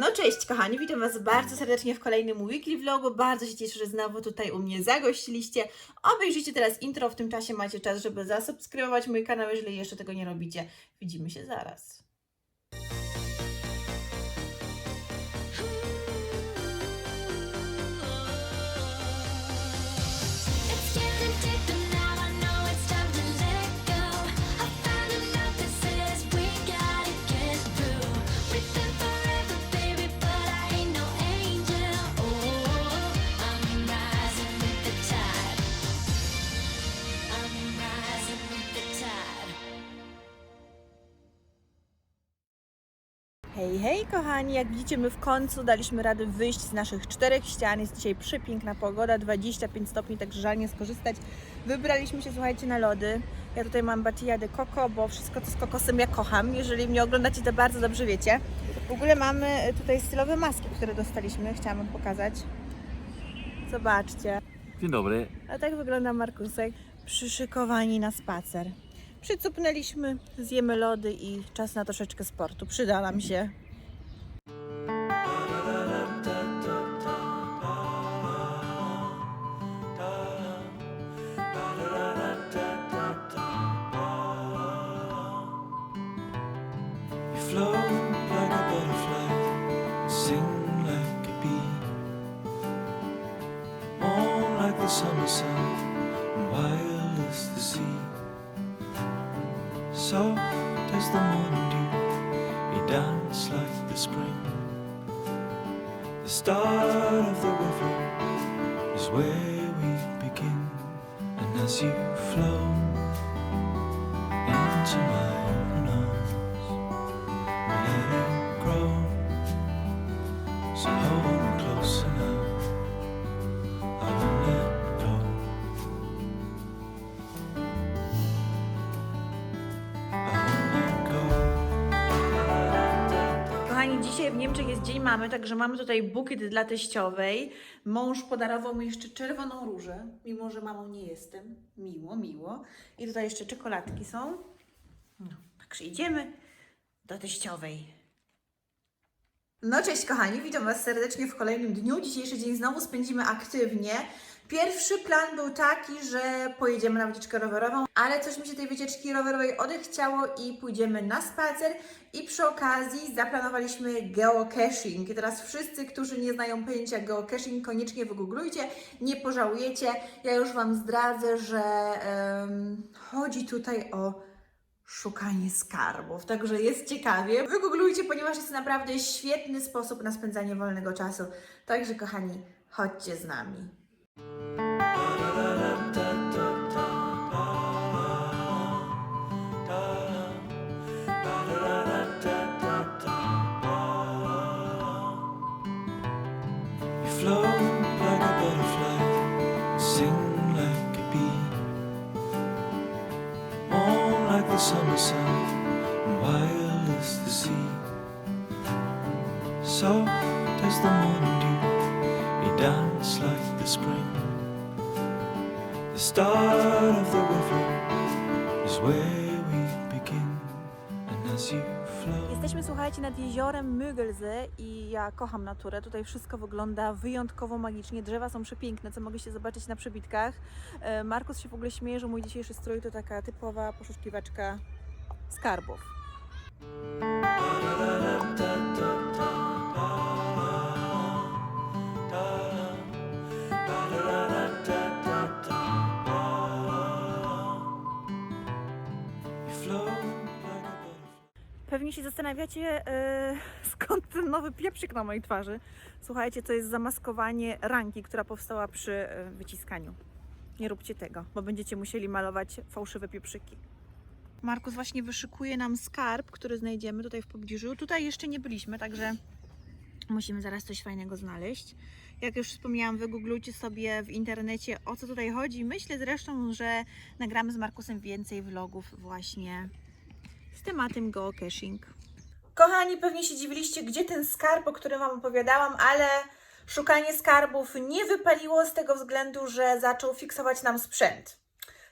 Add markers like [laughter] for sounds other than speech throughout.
No cześć kochani, witam Was bardzo serdecznie w kolejnym weekly vlogu. Bardzo się cieszę, że znowu tutaj u mnie zagościliście. Obejrzyjcie teraz intro, w tym czasie macie czas, żeby zasubskrybować mój kanał, jeżeli jeszcze tego nie robicie. Widzimy się zaraz. Hej, hej kochani, jak widzicie my w końcu daliśmy radę wyjść z naszych czterech ścian. Jest dzisiaj przepiękna pogoda, 25 stopni, także żal nie skorzystać. Wybraliśmy się, słuchajcie, na lody. Ja tutaj mam batilla de coco, bo wszystko co z kokosem ja kocham. Jeżeli mnie oglądacie, to bardzo dobrze wiecie. W ogóle mamy e, tutaj stylowe maski, które dostaliśmy. Chciałam wam pokazać. Zobaczcie. Dzień dobry. A tak wygląda Markusek. Przyszykowani na spacer. Przycupnęliśmy, zjemy lody i czas na troszeczkę sportu. Przyda nam się. Soft as the morning dew, you dance like the spring. The start of the river is where we begin, and as you flow into my w Niemczech jest Dzień Mamy, także mamy tutaj bukiet dla teściowej. Mąż podarował mi jeszcze czerwoną różę, mimo że mamą nie jestem. Miło, miło. I tutaj jeszcze czekoladki są. No, także idziemy do teściowej. No cześć kochani, witam Was serdecznie w kolejnym dniu. Dzisiejszy dzień znowu spędzimy aktywnie. Pierwszy plan był taki, że pojedziemy na wycieczkę rowerową, ale coś mi się tej wycieczki rowerowej odechciało i pójdziemy na spacer i przy okazji zaplanowaliśmy geocaching. I teraz wszyscy, którzy nie znają pojęcia geocaching, koniecznie wygooglujcie, nie pożałujecie. Ja już Wam zdradzę, że em, chodzi tutaj o szukanie skarbów. Także jest ciekawie. Wygooglujcie, ponieważ jest to naprawdę świetny sposób na spędzanie wolnego czasu. Także kochani, chodźcie z nami. Soft as the morning dew, you dance like the spring. The start of the river is where we begin, and as you flow. Jesteśmy, słuchajcie, nad jeziorem Müggelsee i ja kocham naturę. Tutaj wszystko wygląda wyjątkowo magicznie. Drzewa są przepiękne, co mogliście zobaczyć na przebitkach. E, Markus się w ogóle śmieje, że mój dzisiejszy strój to taka typowa poszukiwaczka skarbów. Pewnie się zastanawiacie, e, [laughs] skąd ten nowy pieprzyk na mojej twarzy. Słuchajcie, to jest zamaskowanie ranki, która powstała przy e, wyciskaniu. Nie róbcie tego, bo będziecie musieli malować fałszywe pieprzyki. Markus właśnie wyszykuje nam skarb, który znajdziemy tutaj w pobliżu. Tutaj jeszcze nie byliśmy, także musimy zaraz coś fajnego znaleźć. Jak już wspomniałam, wygooglujcie sobie w internecie o co tutaj chodzi. Myślę zresztą, że nagramy z Markusem więcej vlogów właśnie z tematem geocaching. Kochani, pewnie się dziwiliście, gdzie ten skarb, o którym Wam opowiadałam, ale szukanie skarbów nie wypaliło z tego względu, że zaczął fiksować nam sprzęt.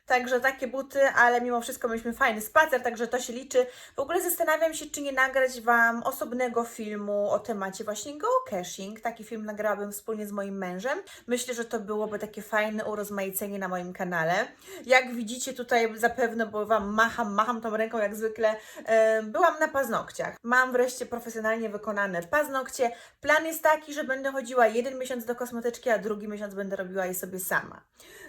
Także takie buty, ale mimo wszystko mieliśmy fajny spacer, także to się liczy. W ogóle zastanawiam się, czy nie nagrać Wam osobnego filmu o temacie właśnie geocaching. Taki film nagrałabym wspólnie z moim mężem. Myślę, że to byłoby takie fajne urozmaicenie na moim kanale. Jak widzicie tutaj zapewne, bo Wam macham, macham tą ręką jak zwykle, e, byłam na paznokciach. Mam wreszcie profesjonalnie wykonane paznokcie. Plan jest taki, że będę chodziła jeden miesiąc do kosmetyczki, a drugi miesiąc będę robiła je sobie sama.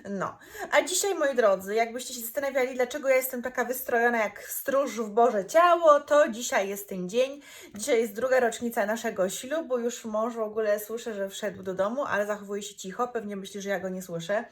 No, a dzisiaj, moi drodzy, jakbyście się zastanawiali, dlaczego ja jestem taka wystrojona jak stróż w Boże Ciało, to dzisiaj jest ten dzień. Dzisiaj jest druga rocznica naszego ślubu. Już mąż w ogóle słyszę, że wszedł do domu, ale zachowuje się cicho. Pewnie myśli, że ja go nie słyszę.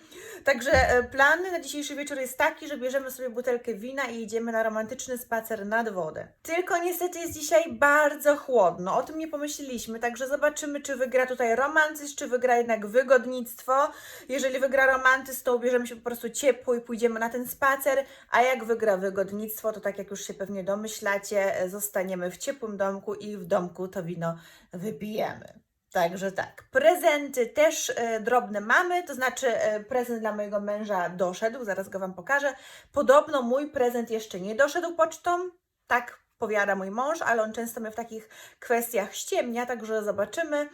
Także e, plan na dzisiejszy wieczór jest taki, że bierzemy sobie butelkę wina i idziemy na romantyczny spacer nad wodę. Tylko niestety jest dzisiaj bardzo chłodno. O tym nie pomyśleliśmy, także zobaczymy, czy wygra tutaj romantyzm, czy wygra jednak wygodnictwo. Jeżeli wygra romantyzm, to ubierzemy się po prostu ciepło i pójdziemy na ten spacer, a jak wygra wygodnictwo, to tak jak już się pewnie domyślacie, e, zostaniemy w ciepłym domku i w domku to wino wypijemy. Także tak. Prezenty też e, drobne mamy, to znaczy e, prezent dla mojego męża doszedł, zaraz go Wam pokażę. Podobno mój prezent jeszcze nie doszedł pocztą, tak powiada mój mąż, ale on często mnie w takich kwestiach ściemnia, także zobaczymy.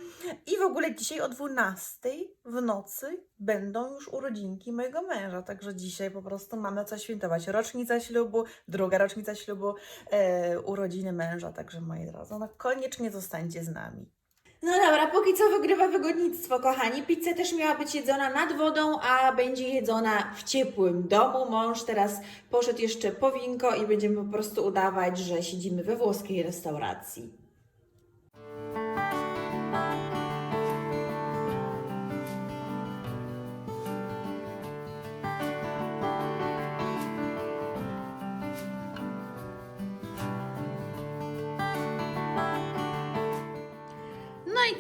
I w ogóle dzisiaj o 12 w nocy będą już urodzinki mojego męża, także dzisiaj po prostu mamy co świętować. Rocznica ślubu, druga rocznica ślubu, e, urodziny męża, także moi drodzy, no koniecznie zostańcie z nami. No dobra, póki co wygrywa wygodnictwo, kochani. Pizza też miała być jedzona nad wodą, a będzie jedzona w ciepłym domu. Mąż teraz poszedł jeszcze po winko i będziemy po prostu udawać, że siedzimy we włoskiej restauracji.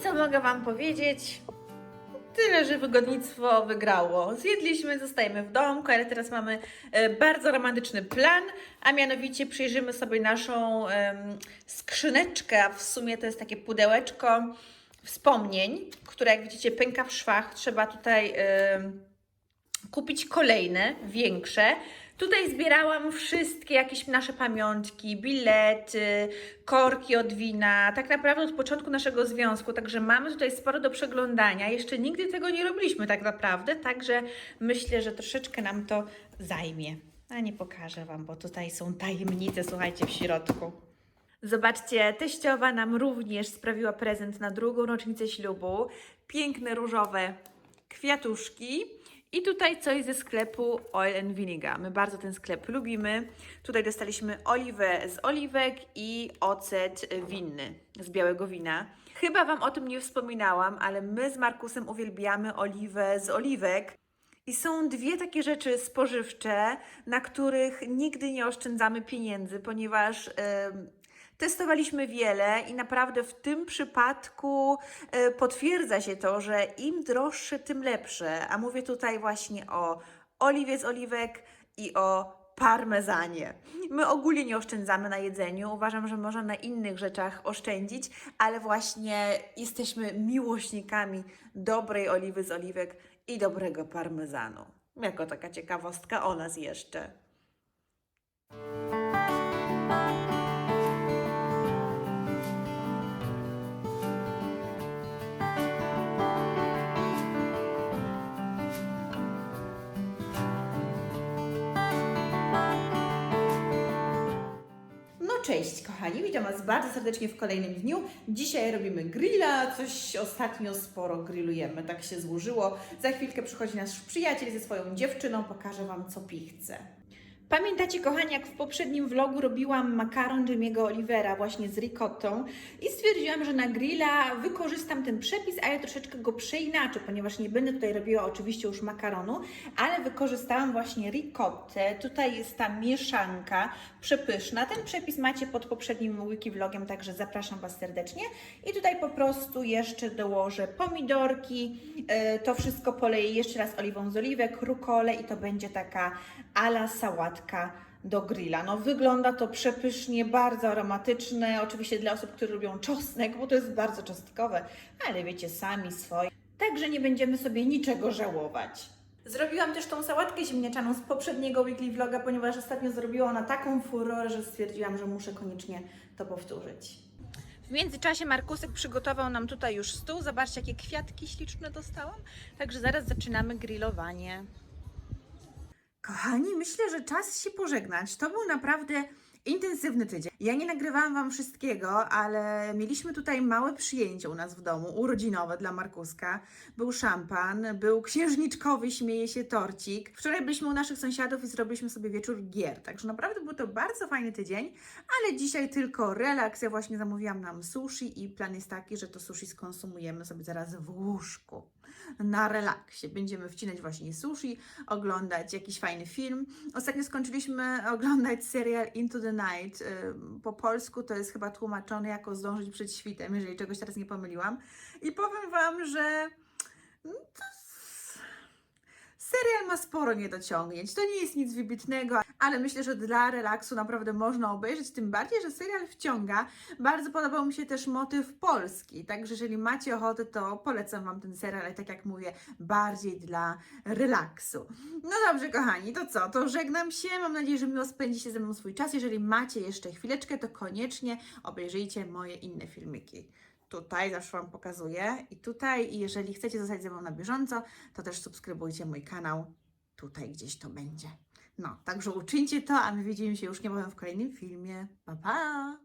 Co mogę Wam powiedzieć? Tyle, że wygodnictwo wygrało. Zjedliśmy, zostajemy w domku, ale teraz mamy e, bardzo romantyczny plan, a mianowicie przyjrzymy sobie naszą skrzyneczkę, a w sumie to jest takie pudełeczko wspomnień, które jak widzicie pęka w szwach. Trzeba tutaj kupić kolejne, większe. Tutaj zbierałam wszystkie jakieś nasze pamiątki, bilety, korki od wina, tak naprawdę od początku naszego związku, także mamy tutaj sporo do przeglądania. Jeszcze nigdy tego nie robiliśmy tak naprawdę, także myślę, że troszeczkę nam to zajmie. A nie pokażę Wam, bo tutaj są tajemnice, słuchajcie, w środku. Zobaczcie, teściowa nam również sprawiła prezent na drugą rocznicę ślubu. Piękne różowe kwiatuszki. I tutaj coś ze sklepu Oil and Vinegar. My bardzo ten sklep lubimy. Tutaj dostaliśmy oliwę z oliwek i ocet winny z białego wina. Chyba Wam o tym nie wspominałam, ale my z Markusem uwielbiamy oliwę z oliwek. I są dwie takie rzeczy spożywcze, na których nigdy nie oszczędzamy pieniędzy, ponieważ em, testowaliśmy wiele i naprawdę w tym przypadku e, potwierdza się to, że im droższe, tym lepsze. A mówię tutaj właśnie o oliwie z oliwek i o parmezanie. My ogólnie nie oszczędzamy na jedzeniu. Uważam, że można na innych rzeczach oszczędzić, ale właśnie jesteśmy miłośnikami dobrej oliwy z oliwek i dobrego parmezanu. Jako taka ciekawostka o nas jeszcze. Cześć kochani, witam Was bardzo serdecznie w kolejnym dniu. Dzisiaj robimy grilla, coś ostatnio sporo grillujemy, tak się złożyło. Za chwilkę przychodzi nasz przyjaciel ze swoją dziewczyną, pokażę Wam co pichce. Pamiętacie, kochani, jak w poprzednim vlogu robiłam makaron Jimmy'ego Olivera właśnie z ricottą i stwierdziłam, że na grilla wykorzystam ten przepis, a ja troszeczkę go przeinaczę, ponieważ nie będę tutaj robiła oczywiście już makaronu, ale wykorzystałam właśnie ricottę. Tutaj jest ta mieszanka przepyszna. Ten przepis macie pod poprzednim wiki vlogiem, także zapraszam Was serdecznie. I tutaj po prostu jeszcze dołożę pomidorki, e, to wszystko poleję jeszcze raz oliwą z oliwek, rukolę i to będzie taka ala sałatka do grilla. No wygląda to przepysznie, bardzo aromatyczne, oczywiście dla osób, które lubią czosnek, bo to jest bardzo czosnkowe, ale wiecie, sami swoje. Także nie będziemy sobie niczego żałować. Zrobiłam też tą sałatkę ziemniaczaną z poprzedniego weekly vloga, ponieważ ostatnio zrobiła ona taką furorę, że stwierdziłam, że muszę koniecznie to powtórzyć. W międzyczasie Markusek przygotował nam tutaj już stół. Zobaczcie, jakie kwiatki śliczne dostałam. Także zaraz zaczynamy grillowanie. Kochani, myślę, że czas się pożegnać. To był naprawdę intensywny tydzień. Ja nie nagrywałam Wam wszystkiego, ale mieliśmy tutaj małe przyjęcie u nas w domu, urodzinowe dla Markuska. Był szampan, był księżniczkowy, śmieje się torcik. Wczoraj byliśmy u naszych sąsiadów i zrobiliśmy sobie wieczór gier, także naprawdę był to bardzo fajny tydzień, ale dzisiaj tylko relaks. Ja właśnie zamówiłam nam sushi i plan jest taki, że to sushi skonsumujemy sobie zaraz w łóżku na relaksie. Będziemy wcinać właśnie sushi, oglądać jakiś fajny film. Ostatnio skończyliśmy [laughs] oglądać serial Into the Night. Po polsku to jest chyba tłumaczone jako zdążyć przed świtem, jeżeli czegoś teraz nie pomyliłam. I powiem Wam, że mm, to serial ma sporo niedociągnięć. To nie jest nic wybitnego, ale myślę, że dla relaksu naprawdę można obejrzeć. Tym bardziej, że serial wciąga. Bardzo podobał mi się też motyw polski. Także jeżeli macie ochotę, to polecam Wam ten serial, ale tak jak mówię, bardziej dla relaksu. No dobrze, kochani, to co? To żegnam się. Mam nadzieję, że miło spędzicie ze mną swój czas. Jeżeli macie jeszcze chwileczkę, to koniecznie obejrzyjcie moje inne filmiki. Tutaj zawsze Wam pokazuję i tutaj. Jeżeli chcecie zostać ze mną na bieżąco, to też subskrybujcie mój kanał. Tutaj gdzieś to będzie. No, także uczyńcie to, a my widzimy się już niebawem w kolejnym filmie. Pa, pa!